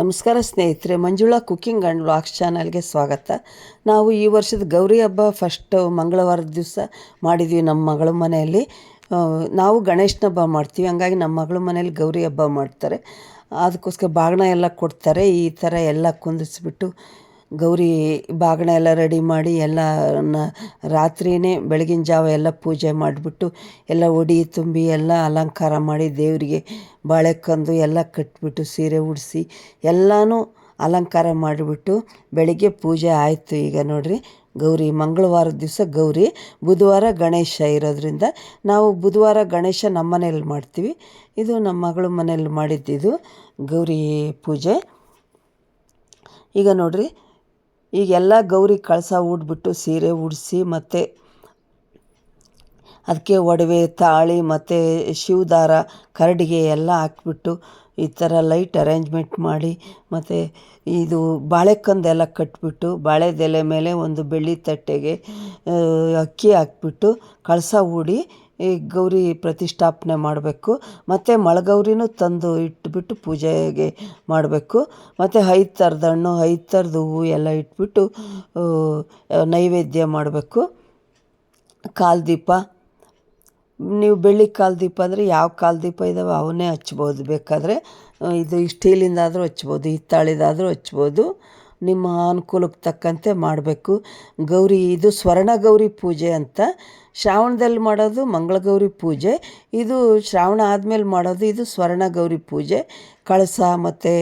ನಮಸ್ಕಾರ ಸ್ನೇಹಿತರೆ, Manjula cooking and vlogs ಚಾನಲ್ಗೆ ಸ್ವಾಗತ. ನಾವು ಈ ವರ್ಷದ ಗೌರಿ ಹಬ್ಬ ಫಸ್ಟ್ ಮಂಗಳವಾರದ ದಿವಸ ಮಾಡಿದ್ವಿ ನಮ್ಮ ಮಗಳ ಮನೆಯಲ್ಲಿ. ನಾವು ಗಣೇಶನ ಹಬ್ಬ ಮಾಡ್ತೀವಿ, ಹಂಗಾಗಿ ನಮ್ಮ ಮಗಳ ಮನೇಲಿ ಗೌರಿ ಹಬ್ಬ ಮಾಡ್ತಾರೆ. ಅದಕ್ಕೋಸ್ಕರ ಬಾಗಿನ ಎಲ್ಲ ಕೊಡ್ತಾರೆ, ಈ ಥರ ಎಲ್ಲ ಕುಂದಿಸ್ಬಿಟ್ಟು ಗೌರಿ ಬಾಗಿಣ ಎಲ್ಲ ರೆಡಿ ಮಾಡಿ ಎಲ್ಲ ರಾತ್ರಿಯೇ ಬೆಳಗಿನ ಜಾವ ಎಲ್ಲ ಪೂಜೆ ಮಾಡಿಬಿಟ್ಟು ಎಲ್ಲ ಒಡಿ ತುಂಬಿ ಎಲ್ಲ ಅಲಂಕಾರ ಮಾಡಿ ದೇವರಿಗೆ ಬಾಳೆಕಂದು ಎಲ್ಲ ಕಟ್ಬಿಟ್ಟು ಸೀರೆ ಉಡಿಸಿ ಎಲ್ಲನೂ ಅಲಂಕಾರ ಮಾಡಿಬಿಟ್ಟು ಬೆಳಗ್ಗೆ ಪೂಜೆ ಆಯಿತು ಈಗ ನೋಡಿರಿ. ಗೌರಿ ಮಂಗಳವಾರದ ದಿವಸ ಗೌರಿ, ಬುಧವಾರ ಗಣೇಶ ಇರೋದ್ರಿಂದ ನಾವು ಬುಧವಾರ ಗಣೇಶ ನಮ್ಮ ಮನೇಲಿ ಮಾಡ್ತೀವಿ. ಇದು ನಮ್ಮ ಮಗಳ ಮನೇಲಿ ಮಾಡಿದ್ದಿದು ಗೌರಿ ಪೂಜೆ. ಈಗ ನೋಡಿರಿ ಈಗೆಲ್ಲ ಗೌರಿ ಕಳಸ ಉಡ್ಬಿಟ್ಟು ಸೀರೆ ಉಡಿಸಿ ಮತ್ತು ಅದಕ್ಕೆ ಒಡವೆ, ತಾಳಿ ಮತ್ತು ಶಿವದಾರ, ಕರಡಿಗೆ ಎಲ್ಲ ಹಾಕ್ಬಿಟ್ಟು ಈ ಥರ ಲೈಟ್ ಅರೇಂಜ್ಮೆಂಟ್ ಮಾಡಿ ಮತ್ತು ಇದು ಬಾಳೆಕಂದೆಲ್ಲ ಕಟ್ಬಿಟ್ಟು ಬಾಳೆದೆಲೆ ಮೇಲೆ ಒಂದು ಬೆಳ್ಳಿ ತಟ್ಟೆಗೆ ಅಕ್ಕಿ ಹಾಕ್ಬಿಟ್ಟು ಕಳಸ ಹೂಡಿ ಈ ಗೌರಿ ಪ್ರತಿಷ್ಠಾಪನೆ ಮಾಡಬೇಕು. ಮತ್ತು ಮಳಗೌರಿನೂ ತಂದು ಇಟ್ಬಿಟ್ಟು ಪೂಜೆಗೆ ಮಾಡಬೇಕು. ಮತ್ತು ಐದು ಥರದ ಹಣ್ಣು ಐದು ಥರದ ಹೂವು ಎಲ್ಲ ಇಟ್ಬಿಟ್ಟು ನೈವೇದ್ಯ ಮಾಡಬೇಕು. ಕಾಲ್ದೀಪ ನೀವು ಬೆಳ್ಳಿ ಕಾಲ್ದೀಪ ಅಂದರೆ ಯಾವ ಕಾಲ್ದೀಪ ಇದಾವೆ ಅವನ್ನೇ ಹಚ್ಬೋದು. ಬೇಕಾದರೆ ಇದು ಸ್ಟೀಲಿಂದಾದರೂ ಹಚ್ಬೋದು, ಹಿತ್ತಾಳಿದಾದರೂ ಹಚ್ಬೋದು. ನಿಮ್ಮ ಅನುಕೂಲಕ್ಕೆ ತಕ್ಕಂತೆ ಮಾಡಬೇಕು. ಗೌರಿ, ಇದು ಸ್ವರ್ಣ ಗೌರಿ ಪೂಜೆ ಅಂತ. ಶ್ರಾವಣದಲ್ಲಿ ಮಾಡೋದು ಮಂಗಳ ಗೌರಿ ಪೂಜೆ. ಇದು ಶ್ರಾವಣ ಆದಮೇಲೆ ಮಾಡೋದು ಇದು ಸ್ವರ್ಣ ಗೌರಿ ಪೂಜೆ. ಕಳಸ ಮತ್ತು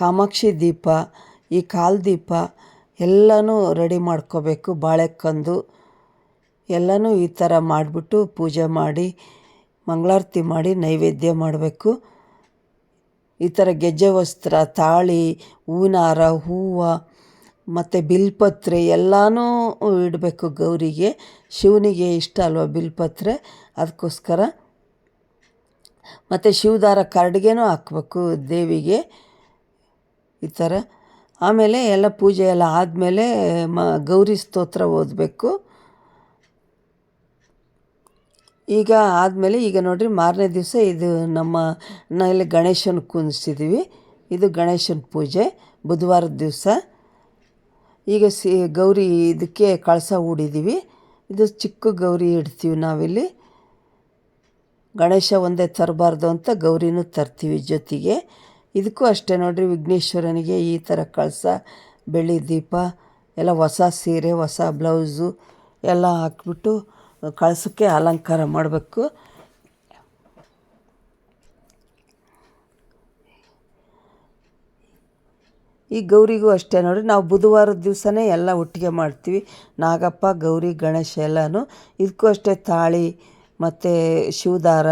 ಕಾಮಾಕ್ಷಿ ದೀಪ, ಈ ಕಾಲ್ದೀಪ ಎಲ್ಲನೂ ರೆಡಿ ಮಾಡ್ಕೋಬೇಕು. ಬಾಳೆಕಂದು ಎಲ್ಲನೂ ಈ ಥರ ಮಾಡಿಬಿಟ್ಟು ಪೂಜೆ ಮಾಡಿ, ಮಂಗಳಾರತಿ ಮಾಡಿ ನೈವೇದ್ಯ ಮಾಡಬೇಕು. ಈ ಥರ ಗೆಜ್ಜೆ ವಸ್ತ್ರ, ತಾಳಿ ಹೂವಿನ ಹಾರ ಹೂವು, ಮತ್ತು ಬಿಲ್ಪತ್ರೆ ಎಲ್ಲನೂ ಇಡಬೇಕು ಗೌರಿಗೆ. ಶಿವನಿಗೆ ಇಷ್ಟ ಅಲ್ವ ಬಿಲ್ಪತ್ರೆ? ಅದಕ್ಕೋಸ್ಕರ. ಮತ್ತು ಶಿವದಾರ ಕರಡಿಗೆನೂ ಹಾಕ್ಬೇಕು ದೇವಿಗೆ. ಈ ಥರ. ಆಮೇಲೆ ಎಲ್ಲ ಪೂಜೆ ಎಲ್ಲ ಆದಮೇಲೆ ಮ ಗೌರಿ ಸ್ತೋತ್ರ ಓದಬೇಕು. ಈಗ ಆದಮೇಲೆ ಈಗ ನೋಡಿರಿ ಮಾರನೇ ದಿವಸ ಇದು ನಮ್ಮ ನಾವಿಲ್ಲಿ ಗಣೇಶನ ಕುಂದಿಸಿದ್ದೀವಿ ಇದು ಗಣೇಶನ ಪೂಜೆ, ಬುಧವಾರದ ದಿವಸ. ಈಗ ಸಿ ಗೌರಿ ಇದಕ್ಕೆ ಕಳಸ ಹೂಡಿದ್ದೀವಿ ಇದು ಚಿಕ್ಕ ಗೌರಿ ಇಡ್ತೀವಿ ನಾವಿಲ್ಲಿ. ಗಣೇಶ ಒಂದೇ ತರಬಾರ್ದು ಅಂತ ಗೌರಿನೂ ತರ್ತೀವಿ ಜೊತೆಗೆ. ಇದಕ್ಕೂ ಅಷ್ಟೇ ನೋಡಿರಿ ವಿಘ್ನೇಶ್ವರನಿಗೆ ಈ ಥರ ಕಳಸ, ಬೆಳ್ಳಿ ದೀಪ, ಎಲ್ಲ ಹೊಸ ಸೀರೆ, ಹೊಸ ಬ್ಲೌಸು ಎಲ್ಲ ಹಾಕ್ಬಿಟ್ಟು ಕಳಸಕ್ಕೆ ಅಲಂಕಾರ ಮಾಡಬೇಕು. ಈ ಗೌರಿಗೂ ಅಷ್ಟೇ ನೋಡಿ ನಾವು ಬುಧವಾರದ ದಿವಸನೇ ಎಲ್ಲ ಒಟ್ಟಿಗೆ ಮಾಡ್ತೀವಿ. ನಾಗಪ್ಪ, ಗೌರಿ, ಗಣೇಶ ಎಲ್ಲನೂ. ಇದಕ್ಕೂ ಅಷ್ಟೇ ತಾಳಿ ಮತ್ತು ಶಿವದಾರ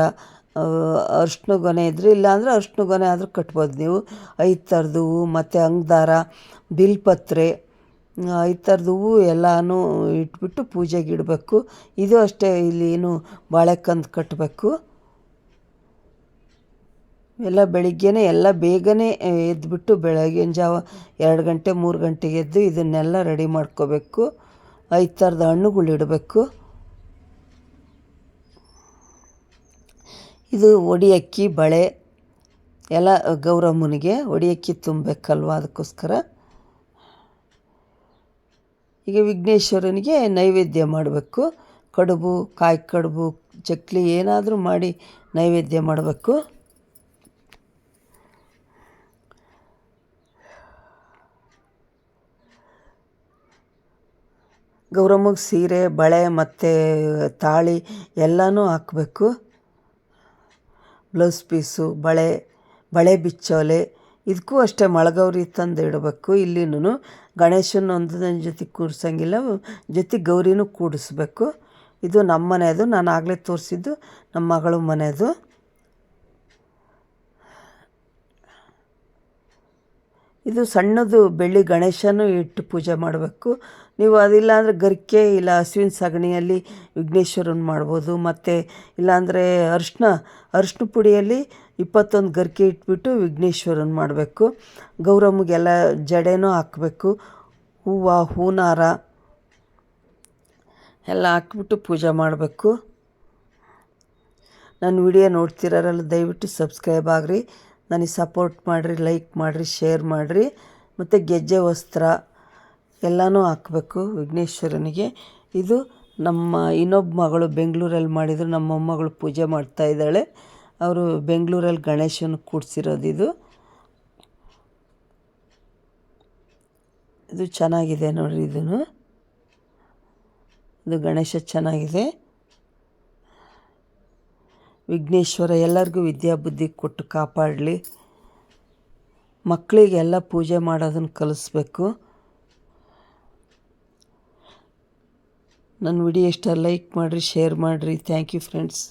ಅರ್ಶಿನ ಗೊನೆ ಇದ್ರೆ ಇಲ್ಲಾಂದ್ರೆ ಅರ್ಶಿನ ಗೊನೆ ಆದರೂ ಕಟ್ಬೋದು ನೀವು. ಐದು ಥರದ್ದು ಮತ್ತು ಅಂಗದಾರ, ಬಿಲ್ಪತ್ರೆ. ಐದು ಥರದ ಹೂವು ಎಲ್ಲನೂ ಇಟ್ಬಿಟ್ಟು ಪೂಜೆಗೆ ಇಡಬೇಕು. ಇದು ಅಷ್ಟೇ, ಇಲ್ಲಿ ಏನು ಬಾಳೆಕಂದು ಕಟ್ಟಬೇಕು ಎಲ್ಲ ಬೆಳಿಗ್ಗೆನೇ, ಎಲ್ಲ ಬೇಗನೆ ಎದ್ದುಬಿಟ್ಟು ಬೆಳಗಿನ ಜಾವ ಎರಡು ಗಂಟೆ, ಮೂರು ಗಂಟೆಗೆ ಎದ್ದು ಇದನ್ನೆಲ್ಲ ರೆಡಿ ಮಾಡ್ಕೋಬೇಕು. ಐದು ಥರದ ಹಣ್ಣುಗಳು ಇಡಬೇಕು. ಇದು ಒಡಿ ಅಕ್ಕಿ ಬಳೆ, ಎಲ್ಲ ಗೌರಮ್ಮನಿಗೆ ಒಡಿ ಅಕ್ಕಿ ತುಂಬಬೇಕಲ್ವ ಅದಕ್ಕೋಸ್ಕರ. ಈಗ ವಿಘ್ನೇಶ್ವರನಿಗೆ ನೈವೇದ್ಯ ಮಾಡಬೇಕು. ಕಡುಬು, ಕಾಯಿ ಕಡುಬು, ಚಕ್ಲಿ ಏನಾದರೂ ಮಾಡಿ ನೈವೇದ್ಯ ಮಾಡಬೇಕು. ಗೌರಮ್ಮಗೆ ಸೀರೆ, ಬಳೆ ಮತ್ತು ತಾಳಿ ಎಲ್ಲನೂ ಹಾಕಬೇಕು. ಬ್ಲೌಸ್ ಪೀಸು, ಬಳೆ ಬಳೆ ಬಿಚ್ಚೋಲೆ ಇದಕ್ಕೂ ಅಷ್ಟೇ ಮಳಗೌರಿ ತಂದು ಇಡಬೇಕು. ಇಲ್ಲಿನೂ ಗಣೇಶನ ಒಂದು ಜೊತೆಗೆ ಜೊತೆ ಜೊತೆಗೆ ಜೊತೆ ಗೌರಿನೂ ಕೂಡಿಸ್ಬೇಕು. ಇದು ನಮ್ಮ ಮನೆಯದು ನಾನು ಆಗಲೇ ತೋರಿಸಿದ್ದು ನಮ್ಮ ಮಗಳ ಮನೆಯದು ಇದು ಸಣ್ಣದು ಬೆಳ್ಳಿ ಗಣೇಶನೂ ಇಟ್ಟು ಪೂಜೆ ಮಾಡಬೇಕು. ನೀವು ಅದಿಲ್ಲ ಅಂದರೆ ಗರಿಕೆ ಇಲ್ಲ ಹಸುವಿನ ಸಗಣಿಯಲ್ಲಿ ವಿಘ್ನೇಶ್ವರನ ಮಾಡ್ಬೋದು. ಮತ್ತು ಇಲ್ಲಾಂದರೆ ಅರಿಶಿನ ಅರಿಶಿನ ಪುಡಿಯಲ್ಲಿ ಇಪ್ಪತ್ತೊಂದು ಗರಿಕೆ ಇಟ್ಬಿಟ್ಟು ವಿಘ್ನೇಶ್ವರನ ಮಾಡಬೇಕು. ಗೌರಮ್ಮಗೆಲ್ಲ ಜಡೆನೂ ಹಾಕಬೇಕು. ಹೂವು, ಹೂನಾರ ಎಲ್ಲ ಹಾಕ್ಬಿಟ್ಟು ಪೂಜೆ ಮಾಡಬೇಕು. ನನ್ನ ವಿಡಿಯೋ ನೋಡ್ತಿರೋರೆಲ್ಲ ದಯವಿಟ್ಟು ಸಬ್ಸ್ಕ್ರೈಬ್ ಆಗಿರಿ. ನನಗೆ ಸಪೋರ್ಟ್ ಮಾಡಿರಿ ಲೈಕ್ ಮಾಡಿರಿ ಶೇರ್ ಮಾಡಿರಿ. ಮತ್ತು ಗೆಜ್ಜೆ ವಸ್ತ್ರ ಎಲ್ಲನೂ ಹಾಕಬೇಕು ವಿಘ್ನೇಶ್ವರನಿಗೆ. ಇದು ನಮ್ಮ ಇನ್ನೊಬ್ಬ ಮಗಳು ಬೆಂಗಳೂರಲ್ಲಿ ಮಾಡಿದ್ರು, ನಮ್ಮ ಮೊಮ್ಮಗಳು ಪೂಜೆ ಮಾಡ್ತಾ ಇದ್ದಾಳೆ. ಅವರು ಬೆಂಗಳೂರಲ್ಲಿ ಗಣೇಶನ ಕೂಡ್ಸಿರೋದು ಇದು. ಇದು ಚೆನ್ನಾಗಿದೆ ನೋಡಿರಿ ಇದನ್ನು. ಇದು ಗಣೇಶ ಚೆನ್ನಾಗಿದೆ. ವಿಘ್ನೇಶ್ವರ ಎಲ್ಲರಿಗೂ ವಿದ್ಯಾಬುದ್ಧಿ ಕೊಟ್ಟು ಕಾಪಾಡಲಿ. ಮಕ್ಕಳಿಗೆಲ್ಲ ಪೂಜೆ ಮಾಡೋದನ್ನು ಕಲಿಸ್ಬೇಕು. ನನ್ನ ವಿಡಿಯೋ ಇಷ್ಟ, ಲೈಕ್ ಮಾಡಿರಿ, ಶೇರ್ ಮಾಡಿರಿ. Thank you friends.